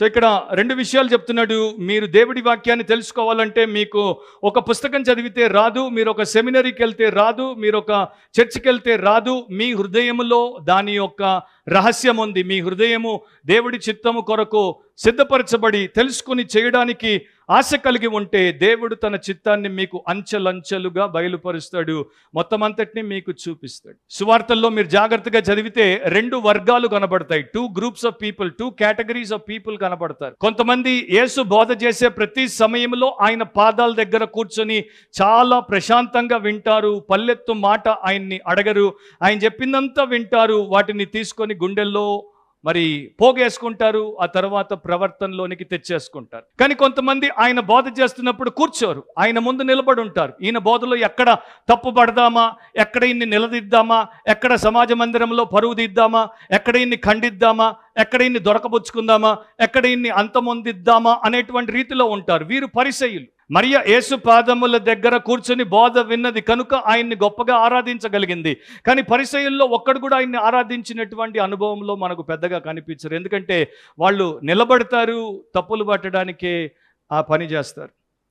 So ఇక్కడ రెండు విషయాలు చెప్తున్నాడు. మీరు దేవుడి వాక్యాన్ని తెలుసుకోవాలంటే మీకు ఒక పుస్తకం చదివితే రాదు మీరు ఒక సెమినరీకి వెళ్తే రాదు మీరు ఒక చర్చికి వెళ్తే రాదు. మీ హృదయంలో దాని యొక్క రహస్యం ఉంది. మీ హృదయము దేవుడి చిత్తము కొరకు సిద్ధపరచబడి తెలుసుకుని చేయడానికి ఆశ కలిగి ఉంటే దేవుడు తన చిత్తాన్ని మీకు అంచెలంచెలుగా బయలుపరుస్తాడు. మొత్తం అంతటిని మీకు చూపిస్తాడు. సువార్తల్లో మీరు జాగ్రత్తగా చదివితే రెండు వర్గాలు కనబడతాయి. Two groups of people two categories of people కనబడతారు. కొంతమంది యేసు బోధ చేసే ప్రతి సమయంలో ఆయన పాదాల దగ్గర కూర్చొని చాలా ప్రశాంతంగా వింటారు. పల్లెత్తు మాట ఆయన్ని అడగరు. ఆయన చెప్పిందంతా వింటారు. వాటిని తీసుకొని గుండెల్లో మరి పోగేసుకుంటారు ఆ తర్వాత ప్రవర్తనలోనికి తెచ్చేసుకుంటారు. కానీ కొంతమంది ఆయన బోధ చేస్తున్నప్పుడు కూర్చోరు. ఆయన ముందు నిలబడి ఉంటారు. ఈయన బోధలో ఎక్కడ తప్పు పడదామా? ఎక్కడ ఇన్ని నిలదిద్దామా? ఎక్కడ సమాజ మందిరంలో పరువు దిద్దామా ఎక్కడ ఇన్ని ఖండిద్దామా? ఎక్కడ ఇన్ని దొరకబుచ్చుకుందామా? ఎక్కడ ఇన్ని అంతమొందిద్దామా? అనేటువంటి రీతిలో ఉంటారు. వీరు పరిసయులు మరియ యేసు పాదముల దగ్గర కూర్చొని బోధ విన్నది కనుక ఆయన్ని గొప్పగా ఆరాధించగలిగింది. కానీ పరిసయుల్లో ఒక్కడు కూడా ఆయన్ని ఆరాధించినటువంటి అనుభవంలో మనకు పెద్దగా కనిపించరు. ఎందుకంటే వాళ్ళు నిలబడతారు తప్పులు పట్టడానికే ఆ పని చేస్తారు.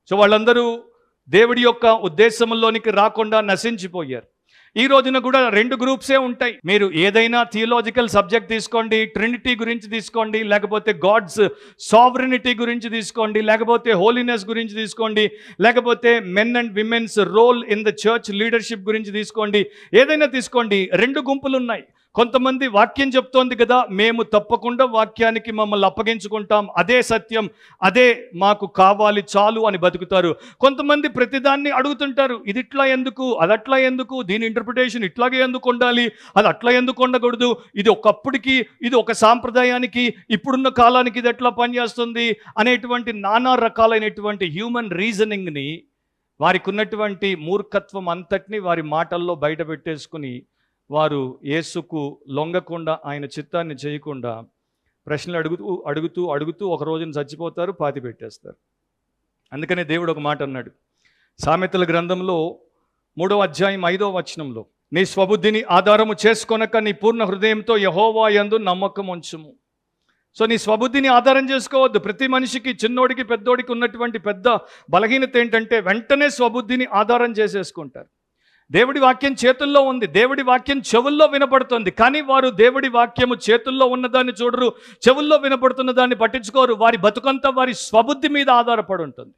సో వాళ్ళందరూ దేవుడి యొక్క ఉద్దేశంలోనికి రాకుండా నశించిపోయారు. ఈ రోజున కూడా రెండు గ్రూప్సే ఉంటాయి. మీరు ఏదైనా థియోలాజికల్ సబ్జెక్ట్ తీసుకోండి ట్రినిటీ గురించి తీసుకోండి లేకపోతే గాడ్స్ సావరినిటీ గురించి తీసుకోండి లేకపోతే హోలీనెస్ గురించి తీసుకోండి లేకపోతే men and women's role in the church leadership గురించి తీసుకోండి ఏదైనా తీసుకోండి. రెండు గుంపులు ఉన్నాయి కొంతమంది వాక్యం చెప్తోంది కదా మేము తప్పకుండా వాక్యానికి మమ్మల్ని అప్పగించుకుంటాం అదే సత్యం అదే మాకు కావాలి చాలు అని బతుకుతారు. కొంతమంది ప్రతిదాన్ని అడుగుతుంటారు ఇది ఇట్లా ఎందుకు అది అట్లా ఎందుకు దీని ఇంటర్ప్రిటేషన్ ఇట్లాగే ఎందుకు ఉండాలి అది అట్లా ఎందుకు ఉండకూడదు ఇది ఒకప్పటికి ఇది ఒక సాంప్రదాయానికి ఇప్పుడున్న కాలానికి ఇది ఎట్లా పనిచేస్తుంది? అనేటువంటి నానా రకాలైనటువంటి హ్యూమన్ రీజనింగ్ని వారికి ఉన్నటువంటి మూర్ఖత్వం అంతటిని వారి మాటల్లో బయట పెట్టేసుకుని వారు యేసుకు లొంగకుండా ఆయన చిత్తాన్ని చేయకుండా ప్రశ్నలు అడుగుతూ అడుగుతూ అడుగుతూ ఒక రోజున చచ్చిపోతారు పాతి పెట్టేస్తారు. అందుకనే దేవుడు ఒక మాట అన్నాడు. సామెతల గ్రంథంలో మూడవ అధ్యాయం ఐదవ వచనంలో నీ స్వబుద్ధిని ఆధారము చేసుకొనక నీ పూర్ణ హృదయంతో యహోవా యందు నమ్మకం ఉంచుము సో నీ స్వబుద్ధిని ఆధారం చేసుకోవద్దు. ప్రతి మనిషికి చిన్నోడికి పెద్దోడికి ఉన్నటువంటి పెద్ద బలహీనత ఏంటంటే వెంటనే స్వబుద్ధిని ఆధారం చేసేసుకుంటారు. దేవుడి వాక్యం చేతుల్లో ఉంది దేవుడి వాక్యం చెవుల్లో వినపడుతుంది. కానీ వారు దేవుడి వాక్యము చేతుల్లో ఉన్నదాన్ని చూడరు చెవుల్లో వినపడుతున్న దాన్ని పట్టించుకోరు. వారి బతుకంతా వారి స్వబుద్ధి మీద ఆధారపడి ఉంటుంది.